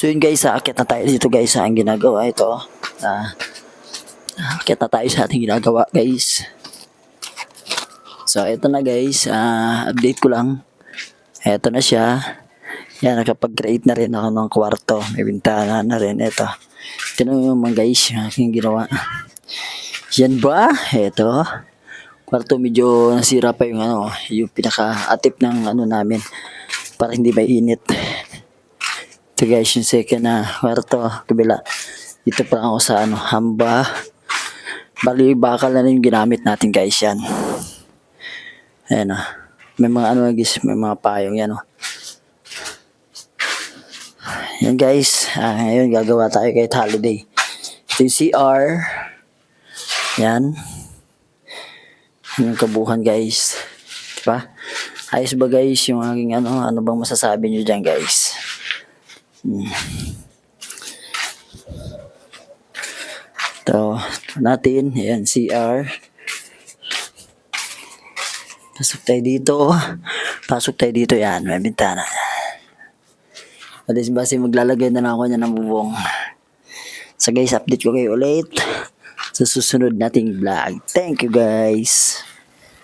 So yun guys, aakit na tayo dito guys sa ang ginagawa ito. Ah, aakit na tayo sa ating ginagawa guys. So ito na guys, ah, update ko lang. Ito na siya. Yan, nakapag-create na rin ako ng kwarto. May bintana na rin. Ito. Tinan mo mga guys, aking ginawa. Yan ba? Ito. Kwarto medyo nasira pa yung ano, yung pinaka-atip ng ano namin para hindi mainit. Ito guys, yung second na kwarto, kabila. Dito pa ako sa ano, hamba. Bali, bakal na yung ginamit natin guys yan. Ayan o. May mga ano guys, may mga payong yan o. Yan guys, ah, ngayon gagawa tayo kahit holiday. Ito yung CR. Yan. Yan yung kabuhan guys. Diba? Ayos ba guys yung aking ano, ano bang masasabi nyo dyan guys? Hmm. Ito, natin. Yan, CR. Pasok tayo dito. Pasok tayo dito yan. May bintana. Least base maglalagay na lang ako niya ng bubong. So guys, update ko kayo ulit sa susunod nating vlog. Thank you guys.